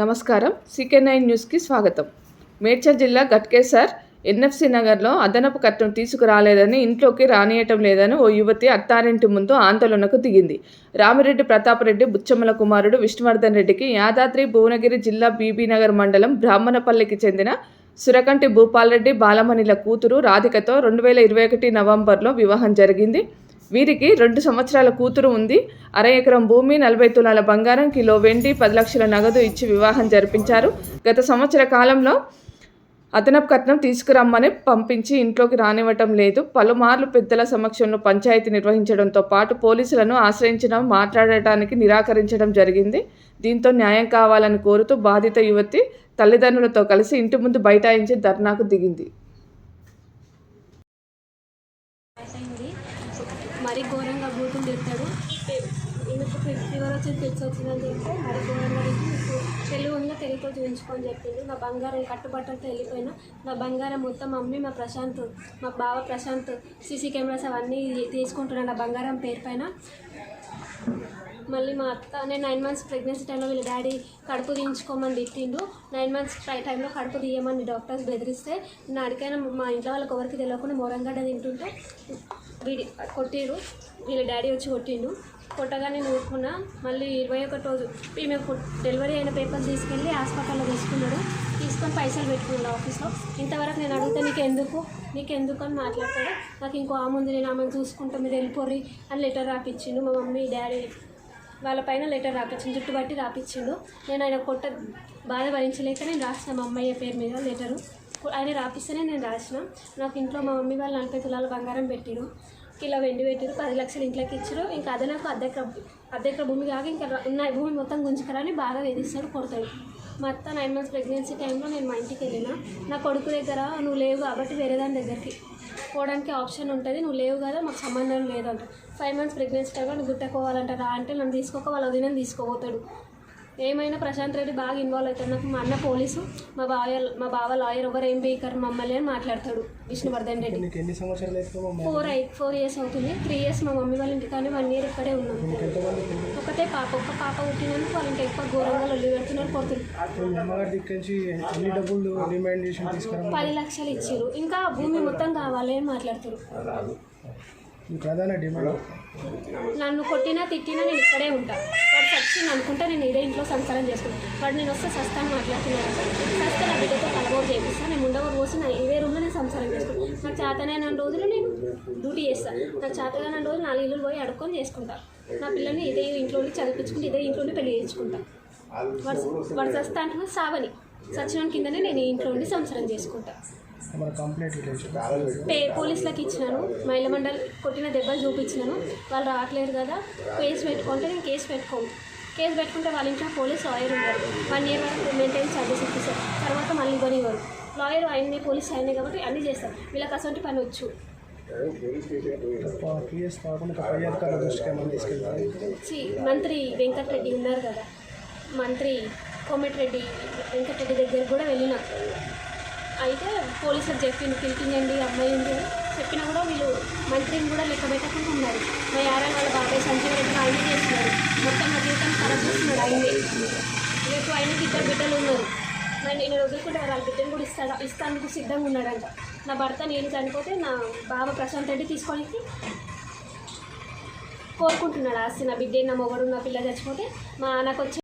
నమస్కారం. CK nine న్యూస్కి స్వాగతం. మేడ్చల్ జిల్లా గట్కేసర్ ఎన్ఎఫ్సి నగర్లో అదనపు కట్నం తీసుకురాలేదని ఇంట్లోకి రానియటం లేదని ఓ యువతి అత్తారింటి ముందు ఆందోళనకు దిగింది. రామిరెడ్డి ప్రతాపరెడ్డి బుచ్చమ్మల కుమారుడు విష్ణువర్ధన్ రెడ్డికి యాదాద్రి భువనగిరి జిల్లా బీబీనగర్ మండలం బ్రాహ్మణపల్లికి చెందిన సురకంటి భూపాల్రెడ్డి బాలమణిల కూతురు రాధికతో రెండు వేల ఇరవై ఒకటి నవంబర్లో వివాహం జరిగింది. వీరికి రెండు సంవత్సరాల కూతురు ఉంది. అర ఎకరం భూమి నలభై తులాల బంగారం కిలో వెండి పది లక్షల నగదు ఇచ్చి వివాహం జరిపించారు. గత సంవత్సర కాలంలో అదనపు కట్నం తీసుకురమ్మని పంపించి ఇంట్లోకి రానివ్వటం లేదు. పలుమార్లు పెద్దల సమక్షంలో పంచాయతీ నిర్వహించడంతో పాటు పోలీసులను ఆశ్రయించడం మాట్లాడటానికి నిరాకరించడం జరిగింది. దీంతో న్యాయం కావాలని కోరుతూ బాధిత యువతి తల్లిదండ్రులతో కలిసి ఇంటి ముందు బైఠాయించి ధర్నాకు దిగింది. మరీ ఘోరంగా బూతులు తిడతాడు ఎందుకు ఫీవర్ వచ్చింది తెచ్చి వచ్చిందని చెప్తే మరీ ఘోరంగా మీకు తెలుగు ఉన్న తెలుగుతో చూపించుకొని చెప్పింది. నా బంగారం కట్టుబట్టలతో వెళ్ళిపోయినా నా బంగారం మొత్తం మమ్మీ మా ప్రశాంత్ మా బావ ప్రశాంత్ సీసీ కెమెరాస్ అవన్నీ తీసుకుంటున్నాను నా బంగారం పేరు పైన. మళ్ళీ మా అత్త నేను నైన్ మంత్స్ ప్రెగ్నెన్సీ టైంలో వీళ్ళ డాడీ కడుపు తీయించుకోమని తిట్టిండు. నైన్ మంత్స్ టై టైంలో కడుపు తీయమని డాక్టర్స్ బెదిరిస్తే నేను అడిగాను మా ఇంట్లో వాళ్ళకి ఎవరికి తెలియకుండా మోరంగడ్డ తింటుంటే వీడి కొట్టిరు వీళ్ళ డాడీ వచ్చి కొట్టిండు. కొట్టగానే నేను ఊరుకున్నా. మళ్ళీ ఇరవై ఒకటి రోజు ఈమె డెలివరీ అయిన పేపర్ తీసుకెళ్ళి హాస్పిటల్లో తీసుకున్నాడు. తీసుకొని పైసలు పెట్టుకున్నాడు ఆఫీస్లో. ఇంతవరకు నేను అడిగితే నీకు ఎందుకు నీకు ఎందుకు అని మాట్లాడతాడు. నాకు ఇంకో ఆమె ఉంది. నేను ఆమెను చూసుకుంటా మీరు వెళ్ళిపోర్రి అని లెటర్ రాపిచ్చిండు మా మమ్మీ డాడీ. వాళ్ళ పైన లెటర్ రాపించిండు జుట్టు బట్టి రాపించిండు నేను ఆయన కొట్ట బాధ భరించలేక నేను రాసిన మా అమ్మయ్య పేరు మీద లెటరు. ఆయన రాపిస్తేనే నేను రాసిన. నాకు ఇంట్లో మా మమ్మీ వాళ్ళు నలభై తులాల బంగారం పెట్టిరు. కిలో వెండి పెట్టిరు పది లక్షలు ఇంట్లోకి ఇచ్చారు. ఇంకా అదే నాకు అద్దెక అద్దెక భూమి కాక ఇంకా ఉన్న భూమి మొత్తం గుంజుకరాని బాగా వేధిస్తాడు కొడతాడు. మా అత్త నైన్ మంత్స్ ప్రెగ్నెన్సీ టైంలో నేను మా ఇంటికి వెళ్ళిన. నా కొడుకు దగ్గర నువ్వు లేవు కాబట్టి వేరే దాని దగ్గరికి పోవడానికి ఆప్షన్ ఉంటుంది. నువ్వు లేవు కదా మాకు సంబంధం లేదంట. ఫైవ్ మంత్స్ ప్రెగ్నెన్సీ టైంలో నువ్వు గుట్టకోవాలంటారా అంటే నన్ను తీసుకోక వాళ్ళ వదిన తీసుకోపోతాడు ఏమైనా ప్రశాంత్ రెడ్డి బాగా ఇన్వాల్వ్ అవుతాడు. నాకు మా అన్న పోలీసు మా బావ మా బావ లాయర్ ఎవరు ఏం బీకర్ మమ్మల్ని అని మాట్లాడతాడు విష్ణువర్ధన్ రెడ్డి. ఎన్ని సంవత్సరాలు ఫోర్ ఎయిట్ ఫోర్ ఇయర్స్ అవుతుంది. త్రీ ఇయర్స్ మా మమ్మీ వాళ్ళ ఇంటికానే వన్ ఇయర్ ఇక్కడే ఉన్నాం? ఒకటే పాప ఒక్క పాప పుట్టినందుకు వాళ్ళు ఇంకా ఎక్కువ ఘోరంగా లొల్లి పెడుతున్నారు కొడుతున్నారు తీసుకురా పది లక్షలు ఇచ్చారు ఇంకా భూమి మొత్తం కావాలి అని మాట్లాడుతారు. ప్రధాన డిమాండ్ నన్ను కొట్టినా తిట్టినా నేను ఇక్కడే ఉంటా. వాడు చచ్చింది అనుకుంటా నేను ఇదే ఇంట్లో సంసారం చేసుకుంటాను వాడు నేను వస్తే సస్తాను మాట్లాడుతున్నాను సస్తే నా బిడ్డతో కలబోటు చేపిస్తాను నేను ఉండవరు పోసి నా ఇదే రూమ్లో నేను సంసారం చేసుకుంటాను నాకు చేతనైన రోజులు నేను డ్యూటీ చేస్తాను నాకు చేతనైన రోజు నాలుగు ఇల్లు పోయి అడుక్కొని చేసుకుంటా. నా పిల్లల్ని ఇదే ఇంట్లోనే చదివించుకుంటే ఇదే ఇంట్లోనే పెళ్ళి చేయించుకుంటా వాడు వాడు చస్తా అంటే సావని. సచిన కిందనే నేను ఈ ఇంట్లో ఉండి సంసారం చేసుకుంటా. మన కంప్లైంట్ రిలేషన్ పే పోలీసులకు ఇచ్చినాను. మహిళ మండలి కొట్టిన దెబ్బలు చూపించినాను. వాళ్ళు రావట్లేరు కదా కేసు పెట్టుకుంటే నేను కేసు పెట్టుకోను. కేసు పెట్టుకుంటే వాళ్ళ ఇంట్లో పోలీస్ లాయర్ ఉన్నారు. వన్ ఇయర్ వరకు మెయింటైన్ ఛార్జెస్ ఇప్పిస్తారు. తర్వాత మళ్ళీ ఇవ్వనివ్వరు. లాయర్ ఆయన్ని పోలీస్ ఆయనే కాబట్టి అన్నీ చేస్తారు. వీళ్ళకి అసలు పని వచ్చు. మంత్రి వెంకటరెడ్డి ఉన్నారు కదా. మంత్రి కోమటిరెడ్డి వెంకటరెడ్డి దగ్గర కూడా వెళ్ళిన. అయితే పోలీసులు చెప్పింది పిలిపించండి అమ్మాయి ఉంది అని చెప్పినా కూడా వీళ్ళు మంత్రిని కూడా లెక్క పెట్టకుండా ఉన్నారు. మా యారా వాళ్ళ బాబాయ్ సంజీవ్ రెడ్డి ఆయనే చేస్తున్నారు మొత్తం నా జీవితం ఖరాబ్ చేస్తున్నాడు ఆయనే. రేపు ఆయనకి ఇద్దరు బిడ్డలు ఉన్నారు. మరి నేను వదులుకుంటే వాళ్ళ బిడ్డను కూడా ఇస్తాడా ఇస్తానికి సిద్ధంగా ఉన్నాడంట. నా భర్త నేను చనిపోతే నా బావ ప్రశాంత్ రెడ్డి తీసుకోవడానికి కోరుకుంటున్నాడు. ఆస్తి నా బిడ్డ నా మొగడు నా పిల్ల చచ్చిపోతే మా నాకు వచ్చే